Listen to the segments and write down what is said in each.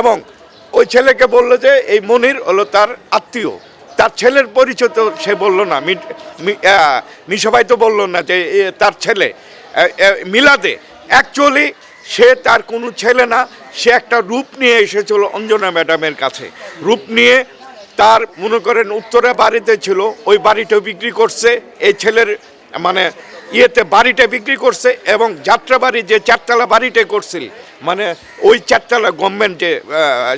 এবং ওই ছেলেকে বলল যে, এই মনির হলো তার আত্মীয়। তার ছেলের পরিচয় তো সে বলল না। মিশাবাই তো বলল না যে তার ছেলে। মিলাদে। অ্যাকচুয়ালি সে তার কোনো ছেলে না। সে একটা রূপ নিয়ে এসেছিল অঞ্জনা ম্যাডামের কাছে। রূপ নিয়ে তার, মনে করেন, উত্তরে বাড়িতে ছিল। ওই বাড়িটা বিক্রি করছে। এই ছেলের মানে ইয়েতে বাড়িটা বিক্রি করছে এবং যাত্রাবাড়ি যে চারতলা বাড়িটা করছিল মানে ওই চারতলা গভর্নমেন্টে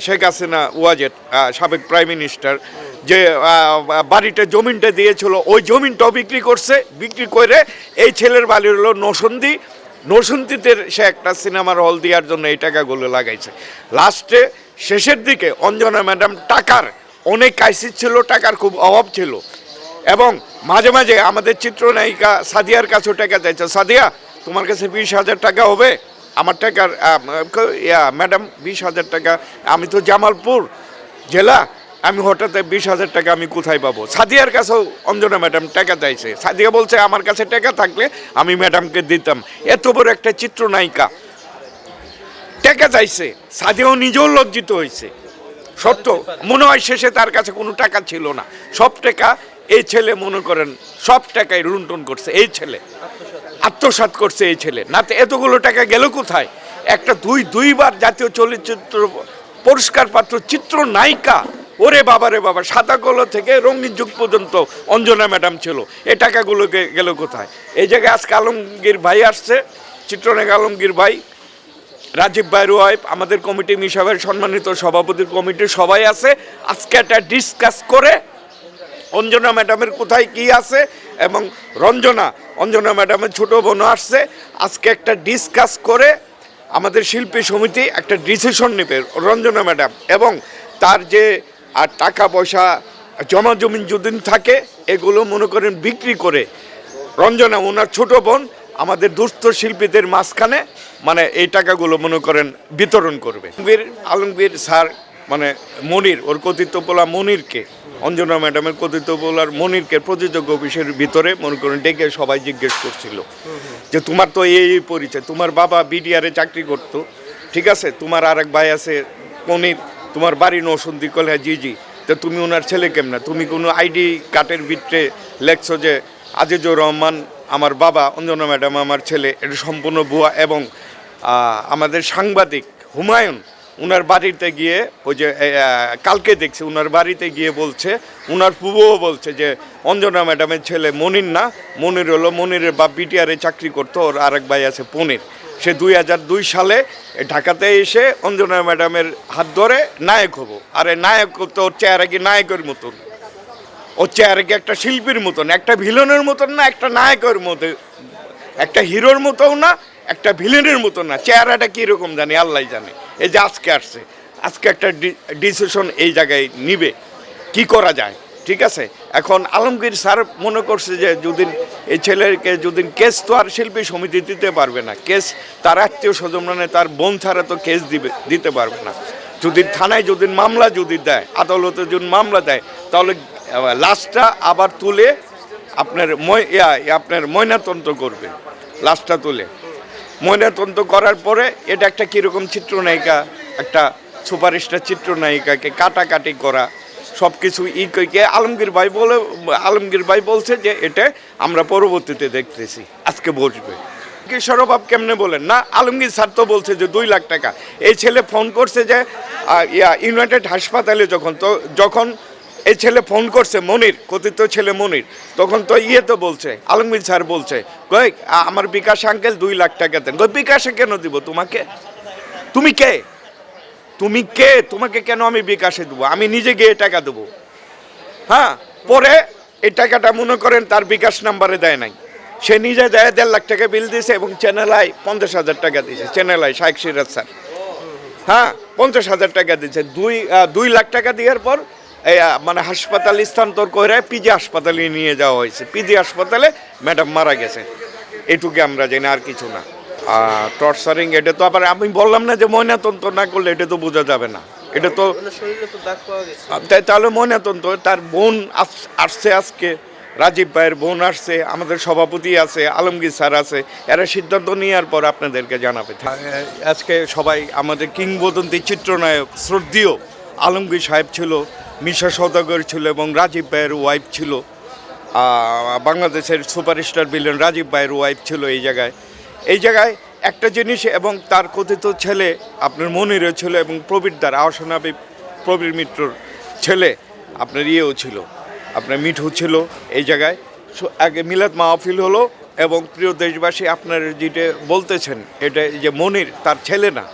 শেখ হাসিনা, ওয়াজেদ সাবেক প্রাইম মিনিস্টার যে বাড়িটা জমিনটা দিয়েছিল, ওই জমিনটাও বিক্রি করছে। বিক্রি করে এই ছেলের বাড়ি হলো নসন্দি নরসিংদীতে সে একটা সিনেমার হল দেওয়ার জন্য এই টাকাগুলো লাগাইছে। লাস্টে শেষের দিকে অঞ্জনা ম্যাডাম টাকার অনেক ক্রাইসিস ছিল, টাকার খুব অভাব ছিল। এবং মাঝে মাঝে আমাদের চিত্রনায়িকা সাদিয়ার কাছেও টাকা চাইছে। সাদিয়া, তোমার কাছে বিশ হাজার টাকা হবে? আমার টাকার ইয়া, ম্যাডাম, বিশ হাজার টাকা। আমি তো জামালপুর জেলা, আমি হঠাৎ বিশ হাজার টাকা আমি কোথায় পাবো? সাদিয়ার কাছেও অঞ্জনা ম্যাডাম টাকা চাইছে। সাদিয়া বলছে, আমার কাছে টাকা থাকলে আমি ম্যাডামকে দিতাম। এত বড় একটা চিত্রনায়িকা টাকা চাইছে। সাদিয়াও নিজেও লজ্জিত হয়েছে। সত্য, মনে হয় শেষে তার কাছে কোনো টাকা ছিল না। সব টাকা এই ছেলে মনে করেন সব টাকায় লুণ্ঠন করছে, এই ছেলে। আত্মসাৎ করছে এই ছেলে। না তো এতগুলো টাকা গেল কোথায়? একটা দুই, দুইবার জাতীয় চলচ্চিত্র পুরস্কার পাত্র চিত্র নায়িকা ওরে বাবা রে বাবা, সাদা কলো থেকে রঙিন যুগ পর্যন্ত অঞ্জনা ম্যাডাম ছিল। এই টাকাগুলোকে গেল কোথায়? এই জায়গায় আজকে আলমগীর ভাই আসছে, চিত্রনায়ক আলমগীর ভাই, রাজীব ভাইয়ের ওয়াইফ আমাদের কমিটি মিশাবের সম্মানিত সভাপতির কমিটি সবাই আছে। আজকে একটা ডিসকাস করে অঞ্জনা ম্যাডামের কোথায় কি আছে এবং রঞ্জনা, অঞ্জনা ম্যাডামের ছোট বোনও আসছে। আজকে একটা ডিসকাস করে আমাদের শিল্পী সমিতি একটা ডিসিশন নেবে রঞ্জনা ম্যাডাম এবং তার যে আর টাকা পয়সা জমা জমিন যদি থাকে, এগুলো মনে করেন বিক্রি করে রঞ্জনা, ওনার ছোট বোন, আমাদের দুস্থ শিল্পীদের মাঝখানে মানে এই টাকাগুলো মনে করেন বিতরণ করবে। আলমগীর স্যার মানে মনির, ওর কথিত বলা মনিরকে, অঞ্জনা ম্যাডামের কথিত বলার মনিরকে প্রযোজক অফিসের ভিতরে, মনে করেন, ডেকে সবাই জিজ্ঞেস করছিল যে, তোমার তো এই পরিচয়, তোমার বাবা বিডিআরে চাকরি করতো, ঠিক আছে? তোমার আর এক ভাই আছে মনির, তোমার বাড়ি নসন্দি কলে জি জি, তো তুমি ওনার ছেলে কেমনা? তুমি কোনো আইডি কার্ডের ভিতরে লেখছো যে, আজিজুর রহমান, আমার বাবা, অঞ্জনা ম্যাডাম, আমার ছেলে, এটা সম্পূর্ণ বুয়া এবং আমাদের সাংবাদিক হুমায়ুন উনার বাড়িতে গিয়ে ওই যে কালকে দেখছি, উনার বাড়িতে গিয়ে বলছে, উনার পুবও বলছে যে, অঞ্জনা ম্যাডামের ছেলে মনির না, মনির হলো মনিরের বাপ বিটিআরে চাকরি করতো, ওর আরেক ভাই আছে পনির। সে দুই হাজার দুই সালে ঢাকাতে এসে অঞ্জনা ম্যাডামের হাত ধরে নায়ক হব। আরে নায়ক তো ওর চেহারা কি নায়কের মতন? ও চেহারা কি একটা শিল্পীর মতন, একটা ভিলনের মতন না, একটা নায়কের মতো, একটা হিরোর মতোও না একটা ভিলেনের মতো না, চেহারাটা কীরকম জানি, আল্লাহ জানে। এই যে আজকে আসছে, আজকে একটা ডিসিশন এই জায়গায় নিবে। কি করা যায়? ঠিক আছে? এখন আলমগীর স্যার মনে করছে যে যদি এই ছেলেকে যদি কেস তো আর শিল্পী সমিতি দিতে পারবে না, কেস তার আত্মীয় স্বজন মানে তার বোন ছাড়া তো কেস দিবে, দিতে পারবে না। যদি থানায় যদি মামলা যদি দেয়, আদালতে যদি মামলা দেয়, তাহলে লাশটা আবার তুলে আপনার মই- আপনার ময়নাতন্ত্র করবে, লাশটা তুলে। ময়নাতন্ত্র করার পরে এটা একটা কীরকম চিত্রনায়িকা, একটা সুপারস্টার চিত্রনায়িকাকে কাটাকাটি করা সব কিছু ই কে আলমগীর ভাই বলে, আলমগীর ভাই বলছে যে এটা আমরা পরবর্তীতে দেখতেছি, আজকে বসবে। সরবাব কেমনে বলেন? না, আলমগীর স্যার তো বলছে যে দুই লাখ টাকা। এই ছেলে ফোন করছে যে ইউনাইটেড হাসপাতালে যখন তো, যখন এই ছেলে ফোন করছে, মনির, কথিত ছেলে মনির। তখন তো ইয়ে তো বলছে, আলমগীর স্যার বলছে আ- আমার বিকাশ আঙ্কেল দুই লাখ টাকা দেন। বিকাশে কেন দিব তোমাকে? তুমি কে? তুমি কে? তোমাকে কেন আমি বিকাশে দেবো? আমি নিজে গিয়ে টাকা দেবো। হ্যাঁ পরে এই টাকাটা মনে করেন তার বিকাশ নাম্বারে দেয় নাই। সে নিজে দেয়, দেড় লাখ টাকা বিল দিয়েছে এবং চ্যানেল আই পঞ্চাশ হাজার টাকা দিয়েছে Channel i Shykh Seraj sir. হ্যাঁ পঞ্চাশ হাজার টাকা দিয়েছে দুই দুই লাখ টাকা দেওয়ার পর মানে হাসপাতাল স্থানান্তর করে পিজি হাসপাতালে নিয়ে যাওয়া হয়েছে। পিজি হাসপাতালে ম্যাডাম মারা গেছে। এটুকু আমরা জানি আর কিছু না। টর্চারিং এটা তো আবার আমি বললাম না যে ময়নাতন্ত না করলে এটা তো বোঝা যাবে না। এটা তো তাই তাহলে ময়নাতন্ত তার বোন আস- আসছে আজকে। রাজীব ভাইয়ের বোন আসছে আমাদের সভাপতি আছে আলমগীর স্যার আছে। এরা সিদ্ধান্ত নেওয়ার পর আপনাদেরকে জানাবে। আজকে সবাই আমাদের কিংবদন্তি চিত্রনায়ক শ্রদ্ধীয় আলমগীর সাহেব ছিল। মিশা সদাগর ছিল এবং রাজীব ভাইয়ের ওয়াইফ ছিল। বাংলাদেশের সুপারস্টার বিলেন রাজীব ভাইয়ের ওয়াইফ ছিল এই জায়গায়। এই জায়গায় একটা জিনিস এবং তার কথিত ছেলে আপনার মনিরও ছিল এবং প্রবীরদার আহসানাবি প্রবীর মিত্রর ছেলে আপনার ইয়েও ছিল, আপনার মিঠু ছিল এই জায়গায়। আগে মিলাদ মাহফিল হলো এবং প্রিয় দেশবাসী আপনার যেটা বলতেছেন, এটা যে মনির তার ছেলে না,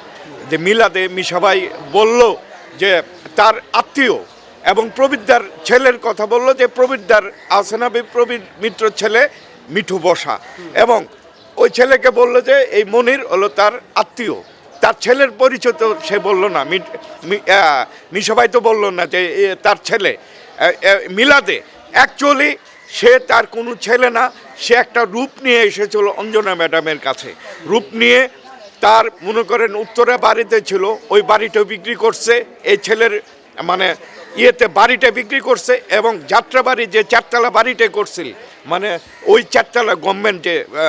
যে মিলাদে মিশাভাই বলল যে তার আত্মীয় এবং প্রবীরদার ছেলের কথা বলল যে প্রবীরদার আসেনাবি প্রবীর মিত্র ছেলে মিঠু বসা। এবং ওই ছেলেকে বলল যে এই মনির হলো তার আত্মীয়। তার ছেলের পরিচয় তো সে বলল না মিট- মি- তো বলল না যে তার ছেলে। মিলাদে। অ্যাকচুয়ালি সে তার কোনো ছেলে না, সে একটা রূপ নিয়ে এসেছিল অঞ্জনা ম্যাডামের কাছে। রূপ নিয়ে তার মনে করেন উত্তরে বাড়িতে ছিল, ওই বাড়িটা বিক্রি করছে। এই ছেলের মানে ইয়েতে বাড়িটা বিক্রি করছে এবং যাত্রাবাড়ি যে চারতলা বাড়িটা করছিল মানে ওই চারতলা গভর্নমেন্টে